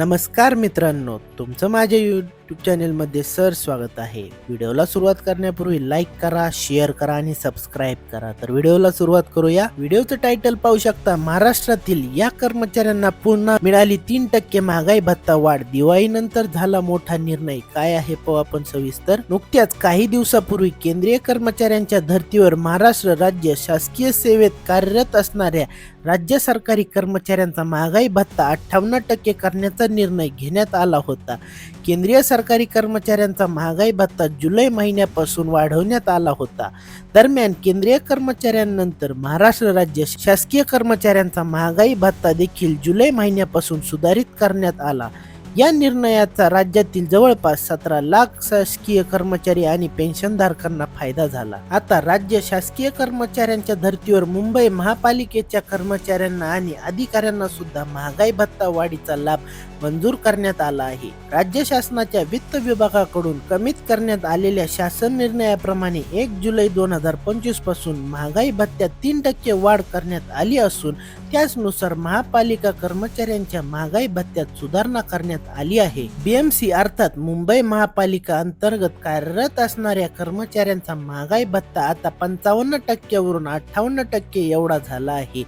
नमस्कार मित्रांनो तुमचं माझ्या यूट्यूब चॅनेलमध्ये सर स्वागत आहे. व्हिडिओला सुरुवात करण्यापूर्वी लाईक करा शेअर करा आणि सबस्क्राईब करा. तर व्हिडिओला सुरुवात करूया. व्हिडिओचं टायटल पाहू शकता महाराष्ट्रातील या कर्मचाऱ्यांना पुन्हा मिळाली तीन टक्के महागाई भत्ता वाढ. दिवाळीनंतर झाला मोठा निर्णय. काय आहे पाहू आपण सविस्तर. नुकत्याच काही दिवसापूर्वी केंद्रीय कर्मचाऱ्यांच्या धर्तीवर महाराष्ट्र राज्य शासकीय सेवेत कार्यरत असणाऱ्या राज्य सरकारी कर्मचाऱ्यांचा महागाई भत्ता अठ्ठावन्न टक्के करण्याचा निर्णय घेण्यात आला होता. केंद्रीय सरकार सरकारी कर्मचाऱ्यांचा महागाई भत्ता जुलै महिन्यापासून वाढवण्यात आला होता. दरम्यान केंद्रीय कर्मचाऱ्यांनंतर महाराष्ट्र राज्य शासकीय कर्मचाऱ्यांचा महागाई भत्ता देखील जुलै महिन्यापासून सुधारित करण्यात आला. या निर्णयाचा राज्यातील जवळपास सतरा लाख शासकीय कर्मचारी आणि पेन्शनधारकांना फायदा झाला. आता राज्य शासकीय कर्मचाऱ्यांच्या धर्तीवर मुंबई महापालिकेच्या कर्मचाऱ्यांना आणि अधिकाऱ्यांना सुद्धा महागाई भत्ता वाढीचा लाभ मंजूर करण्यात आला आहे. राज्य शासनाच्या वित्त विभागाकडून कमीत करण्यात आलेल्या शासन निर्णयाप्रमाणे एक जुलै दोन हजार पंचवीसपासून महागाई भत्त्यात तीन टक्के वाढ करण्यात आली असून त्याचनुसार महापालिका कर्मचाऱ्यांच्या महागाई भत्त्यात सुधारणा करण्यात आली आहे. बीएमसी अर्थात मुंबई महापालिका अंतर्गत कार्यरत असणाऱ्या कर्मचाऱ्यांचा महागाई भत्ता आता पंचावन्न टक्क्यावरून अठ्ठावन्न टक्के एवढा झाला आहे.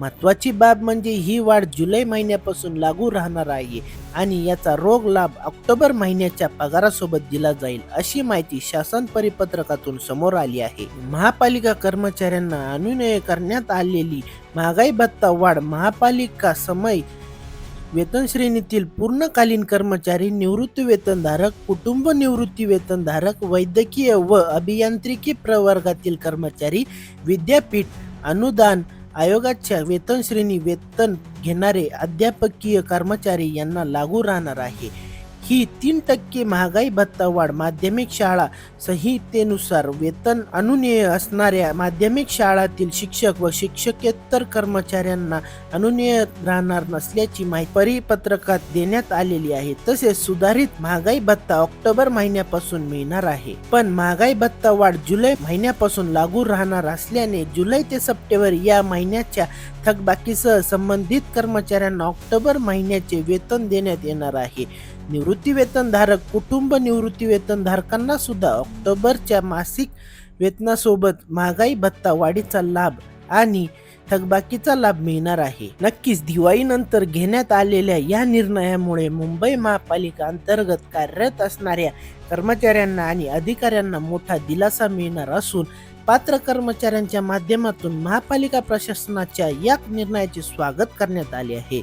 महत्वाची बाब म्हणजे ही वाढ जुलै महिन्यापासून लागू राहणार आहे आणि याचा रोग लाभ ऑक्टोबर महिन्याच्या पगारासोबत दिला जाईल अशी माहिती शासन परिपत्रकातून समोर आली आहे. महापालिका कर्मचाऱ्यांना अनुनय करण्यात आलेली महागाई भत्ता वाढ महापालिका समय वेतन श्रेणीतील पूर्णकालीन कर्मचारी निवृत्ती वेतनधारक कुटुंब निवृत्ती वेतनधारक वैद्यकीय व अभियांत्रिकी प्रवर्गातील कर्मचारी विद्यापीठ अनुदान आयोगाच्या वेतन श्रेणी वेतन घेणारे अध्यापकीय कर्मचारी यांना लागू राहणार आहे. ही तीन टक्के महागाई भत्ता वाढ माध्यमिक शाळा संहितेनुसार वेतन अनुनेय असणाऱ्या माध्यमिक शाळातील शिक्षक व शिक्षकेतर कर्मचाऱ्यांना अनुनेय राहणार नसल्याची माहिती परिपत्रकात देण्यात आलेली आहे. तसेच सुधारित महागाई भत्ता ऑक्टोबर महिन्यापासून मिळणार आहे. पण महागाई भत्ता वाढ जुलै महिन्यापासून लागू राहणार असल्याने जुलै ते सप्टेंबर या महिन्याच्या थकबाकीसह संबंधित कर्मचाऱ्यांना ऑक्टोबर महिन्याचे वेतन देण्यात येणार आहे. निवृत्तीवेतनधारक कुटुंब निवृत्तीवेतनधारकांना सुद्धा ऑक्टोबरच्या मासिक वेतनासोबत महागाई भत्ता वाढीचा लाभ आणि थकबाकीचा लाभ मिळणार आहे. नक्कीच दिवाळीनंतर घेण्यात आलेल्या या निर्णयामुळे मुंबई महापालिका अंतर्गत कार्यरत असणाऱ्या कर्मचाऱ्यांना आणि अधिकाऱ्यांना मोठा दिलासा मिळणार असून पात्र कर्मचाऱ्यांच्या माध्यमातून महापालिका प्रशासनाच्या या निर्णयाचे स्वागत करण्यात आले आहे.